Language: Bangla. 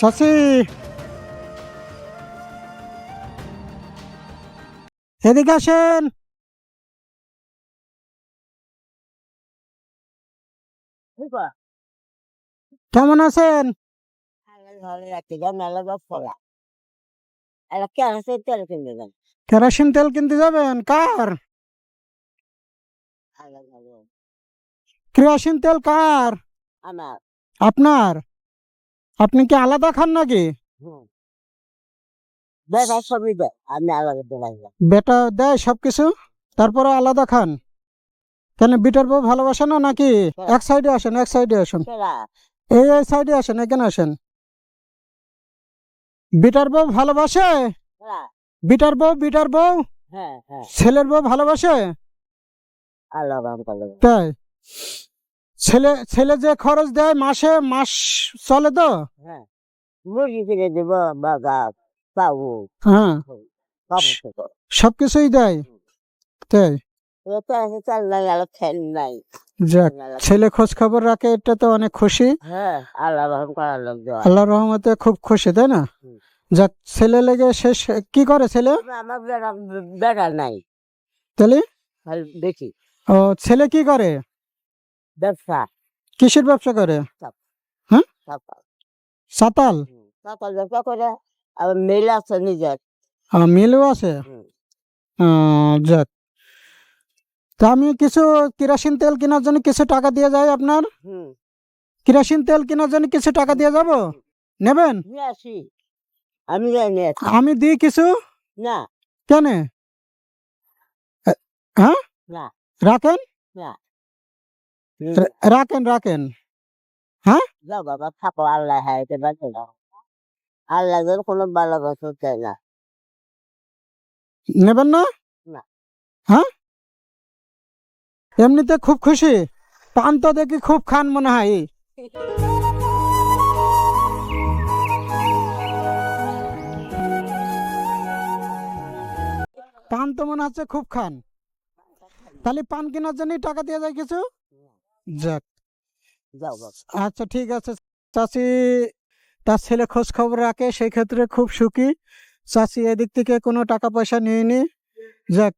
চাচি। এদিকে আসেন। কেমন আছেন? কেরোসিন তেল কিনতে যাবেন? কার? কেরোসিন তেল কার? আপনার? আপনি কি আলাদা খান নাকি? বেটা সবই দেয় আমি আলাদা দেখাইলাম বেটা দেয় সবকিছু তারপরে আলাদা খান। কেন বিটার বউ ভালোবাসে না নাকি? এক সাইডে আসেন এক সাইডে আসেন। এই এই সাইডে আসেন এখানে আসেন। বিটার বউ ভালোবাসে? বিটার বউ বিটার বউ? হ্যাঁ হ্যাঁ। ছেলের বউ ভালোবাসে? তাই? ছেলে ছেলে যে খরচ দেয় মাসে মাস চলে তো? হ্যাঁ। মুরগি কিনে দেব বাগা পাবো হ্যাঁ। সবকিছুই দেয়? তাই? যাক ছেলে খোঁজ খবর রাখে এটা তো অনেক খুশি। হ্যাঁ আল্লাহ রহমতে খুব খুশি তাই না। যাক ছেলে লেগে শেষ কি করে ছেলে? আমার বেটা নাই। তাহলে? দেখি। ও ছেলে কি করে? ব্যবসা। কিসের ব্যবসা করে? সকাল সাতাল সকাল ব্যবসা করে আবার মেল আছে নিজের। মিলও আছে? যাক। তা আমি কিছু কেরোসিন তেল কেনার জন্য কিছু টাকা দিয়ে যাই আপনার? হুম। কেরোসিন তেল কেনার জন্য কিছু টাকা দিয়ে যাব? নেবেন? আমি আমি দিই কিছু? না। কেন? হ্যাঁ? না। রাখেন রাখেন রাখেন যাও বাবা থাকো আল্লাহ হ্যাঁ এটা বাঁচে দাও আল্লাহ যেন কোনো ভালো বছর চাই না নেবেন না না। হ্যাঁ এমনিতে খুব খুশি। পান তো দেখি খুব খান মনে হয়। পান তো মনে হচ্ছে খুব খান। তাহলে পান কেনার জন্য টাকা দিয়ে যায় কিছু? যাক। আচ্ছা ঠিক আছে। চাষি তার ছেলে খোঁজ খবর রাখে সেই ক্ষেত্রে খুব সুখী। চাষি এদিক থেকে কোনো টাকা পয়সা নিয়ে নি? যাক।